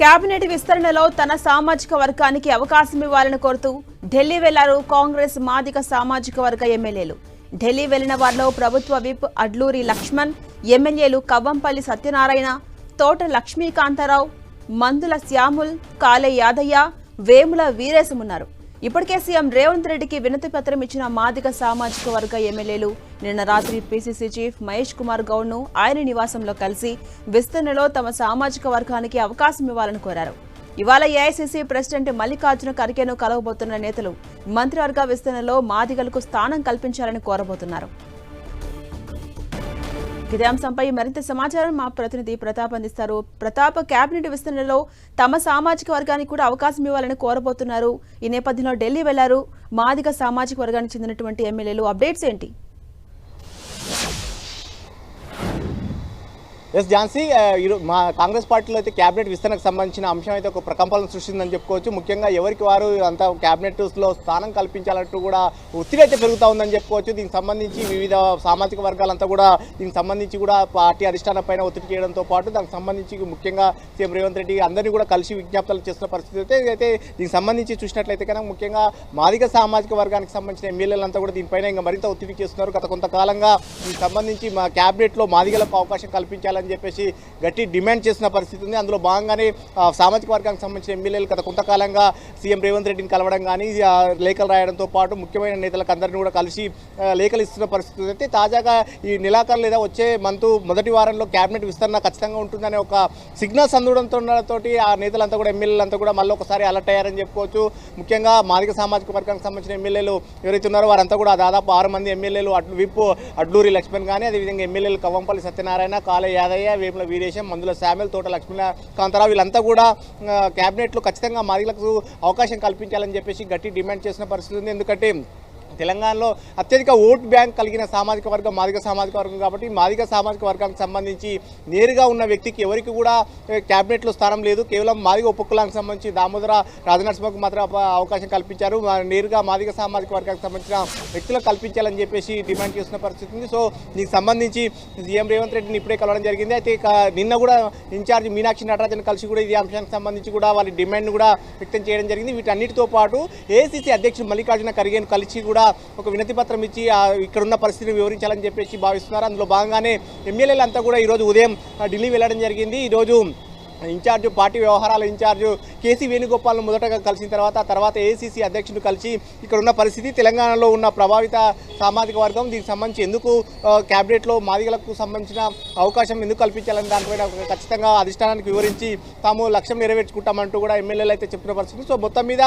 Cabinet విస్తరణలో తన సామాజిక వర్గానికి అవకాశం ఇవ్వాలని కోరుతూ ఢిల్లీ వెళ్ళారు కాంగ్రెస్ మాదిక సామాజిక వర్గ ఎమ్మెల్యేలు. ఢిల్లీ వెళ్ళిన వారిలో ప్రభుత్వ విప్ అడ్లూరి లక్ష్మణ్ ఎమ్మెల్యేలు కవ్వంపల్లి సత్యనారాయణ తోట లక్ష్మీకాంతారావు మందుల శ్యాముల్ కాలే యాదయ్య వేముల వీరేశమున్నారు ఇప్పటికే సీఎం రేవంత్ రెడ్డికి వినతి పత్రం ఇచ్చిన మాదిగ సామాజిక వర్గ ఎమ్మెల్యేలు నిన్న రాత్రి పీసీసీ చీఫ్ మహేష్ కుమార్ గౌడ్ను ఆయన నివాసంలో కలిసి విస్తరణలో తమ సామాజిక వర్గానికి అవకాశం ఇవ్వాలని కోరారు. ఇవాళ ఏఐసీసీ ప్రెసిడెంట్ మల్లికార్జున ఖర్గేను కలవబోతున్న నేతలు మంత్రివర్గ విస్తరణలో మాదిగలకు స్థానం కల్పించాలని కోరబోతున్నారు. ఇదే అంశంపై మరింత సమాచారం మా ప్రతినిధి ప్రతాప్ అందిస్తారు. ప్రతాప్ కేబినెట్ విస్తరణలో తమ సామాజిక వర్గానికి కూడా అవకాశం ఇవ్వాలని కోరబోతున్నారు. ఈ నేపథ్యంలో ఢిల్లీ వెళ్ళారు. మాదిగ సామాజిక వర్గానికి చెందినటువంటి ఎమ్మెల్యేలు అప్డేట్స్ ఏంటి? ఎస్ ఝాన్సీ మా కాంగ్రెస్ పార్టీలో అయితే క్యాబినెట్ విస్తరణకు సంబంధించిన అంశం అయితే ఒక ప్రకంపనలు సృష్టిందని చెప్పుకోవచ్చు. ముఖ్యంగా ఎవరికి వారు అంతా క్యాబినెట్లో స్థానం కల్పించాలంటూ కూడా ఒత్తిడి అయితే పెరుగుతూ ఉందని చెప్పుకోవచ్చు. దీనికి సంబంధించి వివిధ సామాజిక వర్గాలంతా కూడా దీనికి సంబంధించి కూడా పార్టీ అధిష్టానం పైన ఒత్తిడి చేయడంతో పాటు దానికి సంబంధించి ముఖ్యంగా సీఎం రేవంత్ రెడ్డి అందరినీ కూడా కలిసి విజ్ఞప్తులు చేస్తున్న పరిస్థితి అయితే అయితే దీనికి సంబంధించి చూసినట్లయితే కనుక ముఖ్యంగా మాదిగ సామాజిక వర్గానికి సంబంధించిన ఎమ్మెల్యేలంతా కూడా దీనిపైన ఇంకా మరింత ఒత్తిడి చేస్తున్నారు. గత కొంతకాలంగా దీనికి సంబంధించి మా క్యాబినెట్లో మాదిగలకు అవకాశం కల్పించాలని చెప్పేసి గట్టి డిమాండ్ చేసిన పరిస్థితి ఉంది. అందులో భాగంగానే సామాజిక వర్గానికి సంబంధించిన ఎమ్మెల్యేలు గత కొంతకాలంగా సీఎం రేవంత్ రెడ్డిని కలవడం కానీ లేఖలు రాయడంతో పాటు ముఖ్యమైన నేతలకు అందరినీ కూడా కలిసి లేఖలు ఇస్తున్న పరిస్థితి అయితే తాజాగా ఈ నెలాఖరు లేదా వచ్చే మంత్ మొదటి వారంలో క్యాబినెట్ విస్తరణ ఖచ్చితంగా ఉంటుందనే ఒక సిగ్నల్స్ అందడంతో తోటి ఆ నేతలంతా కూడా ఎమ్మెల్యేలంతా కూడా మళ్ళీ ఒకసారి అలర్ట్ అయ్యారని చెప్పుకోవచ్చు. ముఖ్యంగా మాదిక సామాజిక వర్గానికి సంబంధించిన ఎమ్మెల్యేలు ఎవరైతే ఉన్నారో వారంతా కూడా దాదాపు ఆరు మంది ఎమ్మెల్యేలు అడ్లు విప్ అడ్లూరి లక్ష్మణ్ కానీ అదేవిధంగా ఎమ్మెల్యేలు కవ్వంపల్లి సత్యనారాయణ కాళ యాదయ్య వేముల వీరేశం మందుల శామ్యుల్ తోట లక్ష్మణ కాంతారావు వీళ్ళంతా కూడా ఆ, క్యాబినెట్లో ఖచ్చితంగా మహిళలకు అవకాశం కల్పించాలని చెప్పేసి గట్టి డిమాండ్ చేసిన పరిస్థితి ఉంది. ఎందుకంటే తెలంగాణలో అత్యధిక ఓట్ బ్యాంక్ కలిగిన సామాజిక వర్గం మాదిక సామాజిక వర్గం కాబట్టి మాదిగ సామాజిక వర్గానికి సంబంధించి నేరుగా ఉన్న వ్యక్తికి ఎవరికి కూడా క్యాబినెట్లో స్థానం లేదు. కేవలం మాదిగ ఉపకులానికి సంబంధించి దామోదర రాజనరసింహకు మాత్రం అవకాశం కల్పించారు. నేరుగా మాదిగ సామాజిక వర్గానికి సంబంధించిన వ్యక్తులకు కల్పించాలని చెప్పేసి డిమాండ్ చేస్తున్న పరిస్థితి ఉంది. సో దీనికి సంబంధించి సీఎం రేవంత్ రెడ్డిని ఇప్పుడే కలవడం జరిగింది. అయితే నిన్న కూడా ఇన్ఛార్జ్ మీనాక్షి నటరాజన్ కలిసి కూడా ఈ అంశానికి సంబంధించి కూడా వాళ్ళ డిమాండ్ కూడా వ్యక్తం చేయడం జరిగింది. వీటన్నిటితో పాటు ఏసీసీ అధ్యక్షుడు మల్లికార్జున ఖర్గేను కలిసి కూడా ఒక వినతి పత్రం ఇచ్చి ఇక్కడున్న పరిస్థితిని వివరించాలని చెప్పేసి భావిస్తున్నారు. అందులో భాగంగానే ఎమ్మెల్యేలంతా కూడా ఈరోజు ఉదయం ఢిల్లీ వెళ్ళడం జరిగింది. ఈరోజు ఇన్ఛార్జ్ పార్టీ వ్యవహారాల ఇన్ఛార్జ్ కేసీ వేణుగోపాల్ను మొదటగా కలిసిన తర్వాత తర్వాత ఏసీసీ అధ్యక్షుడు కలిసి ఇక్కడ ఉన్న పరిస్థితి తెలంగాణలో ఉన్న ప్రభావిత సామాజిక వర్గం దీనికి సంబంధించి ఎందుకు క్యాబినెట్లో మాదిగలకు సంబంధించిన అవకాశం ఎందుకు కల్పించాలని దానిపైన ఖచ్చితంగా అధిష్టానానికి వివరించి తాము లక్ష్యం నెరవేర్చుకుంటామంటూ కూడా ఎమ్మెల్యేలు అయితే చెప్పిన పరిస్థితి. సో మొత్తం మీద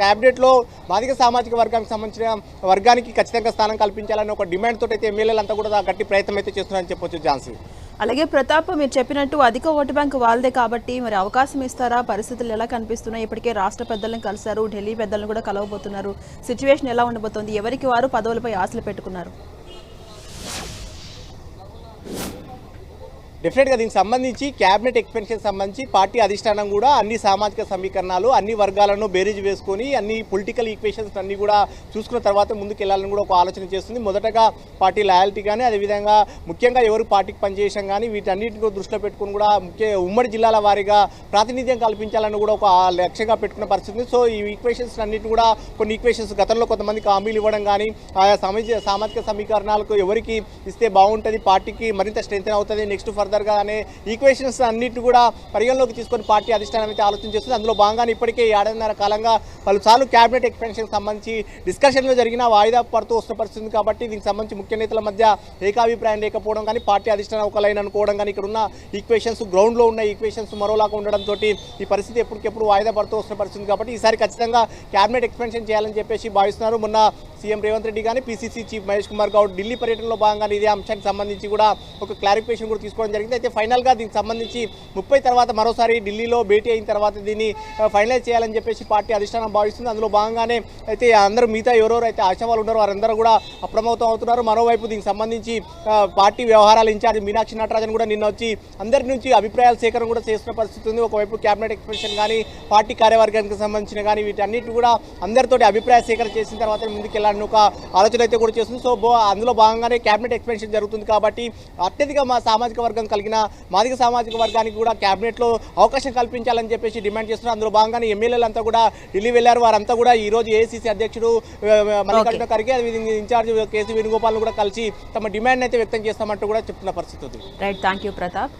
క్యాబినెట్లో మాదిగ సామాజిక వర్గానికి సంబంధించిన వర్గానికి ఖచ్చితంగా స్థానం కల్పించాలని ఒక డిమాండ్ తోటి అయితే ఎమ్మెల్యేలు అంతా కూడా గట్టి ప్రయత్నం అయితే చేస్తున్నారని చెప్పొచ్చు ఝాన్సీ. అలాగే ప్రతాప్ మీరు చెప్పినట్టు అధిక ఓటు బ్యాంక్ వాళ్ళదే కాబట్టి మరి అవకాశం ఇస్తారా? పరిస్థితులు ఎలా కనిపిస్తున్నాయి? ఇప్పటికే రాష్ట్ర పెద్దలను కలిశారు ఢిల్లీ పెద్దలను కూడా కలవబోతున్నారు. సిచ్యువేషన్ ఎలా ఉండబోతోంది? ఎవరికి వారు పదవులపై ఆశలు పెట్టుకున్నారు? డెఫినెట్గా దీనికి సంబంధించి క్యాబినెట్ ఎక్స్పెన్షన్ సంబంధించి పార్టీ అధిష్టానం కూడా అన్ని సామాజిక సమీకరణాలు అన్ని వర్గాలను బేరీజ్ వేసుకొని అన్ని పొలిటికల్ ఈక్వేషన్స్ అన్ని కూడా చూసుకున్న తర్వాత ముందుకు వెళ్ళాలని కూడా ఒక ఆలోచన చేస్తుంది. మొదటగా పార్టీ లాయాలిటీ కానీ అదేవిధంగా ముఖ్యంగా ఎవరు పార్టీకి పనిచేయడం కానీ వీటన్నిటిని దృష్టిలో పెట్టుకుని కూడా ముఖ్య ఉమ్మడి జిల్లాల వారీగా ప్రాతినిధ్యం కల్పించాలని కూడా ఒక లక్ష్యంగా పెట్టుకున్న పరిస్థితి సో ఈ ఈక్వేషన్స్ అన్నిటిని కూడా కొన్ని ఈక్వేషన్స్ గతంలో కొంతమందికి హామీలు ఇవ్వడం కానీ ఆయా సామాజిక సామాజిక సమీకరణాలకు ఎవరికి ఇస్తే బాగుంటుంది పార్టీకి మరింత స్ట్రెంగ్ అవుతుంది నెక్స్ట్ ఫర్దర్గా అనే ఈక్వేషన్స్ అన్నిటి కూడా పరిగణలోకి తీసుకొని పార్టీ అధిష్టానం అయితే ఆలోచన చేస్తుంది. అందులో భాగంగానే ఇప్పటికే ఏడాదిన్నర కాలంగా పలుసార్లు క్యాబినెట్ ఎక్స్పెన్షన్ సంబంధించి డిస్కషన్లు జరిగిన వాయిదా పడుతూ వస్తున్న పరిస్థితి కాబట్టి దీనికి సంబంధించి ముఖ్య నేతల మధ్య ఏకాభిప్రాయం లేకపోవడం కానీ పార్టీ అధిష్టానం ఒక లైన్ అనుకోవడం కానీ ఇక్కడ ఉన్న ఈక్వేషన్స్ గ్రౌండ్లో ఉన్న ఈక్వేషన్స్ మరోలాగా ఉండడంతో ఈ పరిస్థితి ఎప్పటికెప్పుడు వాయిదా పడుతూ వస్తున్న పరిస్థితి కాబట్టి ఈసారి ఖచ్చితంగా క్యాబినెట్ ఎక్స్పెన్షన్ చేయాలని చెప్పేసి భావిస్తున్నారు. మొన్న సీఎం రేవంత్ రెడ్డి కానీ పీసీసీ చీఫ్ మహేష్ కుమార్ గౌడ్ ఢిల్లీ పర్యటనలో భాగంగా ఇదే అంశానికి సంబంధించి కూడా ఒక క్లారిఫికేషన్ కూడా తీసుకోవడం జరిగింది. అయితే ఫైనల్గా దీనికి సంబంధించి ముప్పై తర్వాత మరోసారి ఢిల్లీలో భేటీ అయిన తర్వాత దీన్ని ఫైనలైజ్ చేయాలని చెప్పేసి పార్టీ అధిష్టానం భావిస్తుంది. అందులో భాగంగానే అయితే అందరూ మిగతా ఎవరెవరు అయితే ఆశావాళ్ళు ఉన్నారో వారందరూ కూడా అప్రమత్తం అవుతున్నారు. మరోవైపు దీనికి సంబంధించి పార్టీ వ్యవహారాల ఇన్ఛార్జ్ మీనాక్షి నటరాజన్ కూడా నిన్న వచ్చి అందరి నుంచి అభిప్రాయాల సేకరణ కూడా చేస్తున్న పరిస్థితి ఉంది. ఒకవైపు క్యాబినెట్ ఎక్స్ప్రెషన్ కానీ పార్టీ కార్యవర్గానికి సంబంధించిన కానీ వీటన్నిటి కూడా అందరితోటి అభిప్రాయ సేకరణ చేసిన తర్వాత ముందుకెళ్ళాలని ఒక ఆలోచన అయితే కూడా చేస్తుంది. సో బో అందులో భాగంగానే క్యాబినెట్ ఎక్స్పెన్షన్ జరుగుతుంది కాబట్టి అత్యధిక మా సామాజిక వర్గం కలిగిన మాదిగ సామాజిక వర్గానికి కూడా క్యాబినెట్లో అవకాశం కల్పించాలని చెప్పేసి డిమాండ్ చేస్తున్నారు. అందులో భాగంగానే ఎమ్మెల్యేలు అంతా కూడా ఢిల్లీ వెళ్ళారు వారంతా కూడా ఈ రోజు ఏఐసీసీ అధ్యక్షుడు Mallikarjuna Kharge in charge KC Venugopal కూడా కలిసి తమ డిమాండ్ అయితే వ్యక్తం చేస్తామంటూ కూడా చెప్తున్న పరిస్థితి ఉంది. Right thank Pratap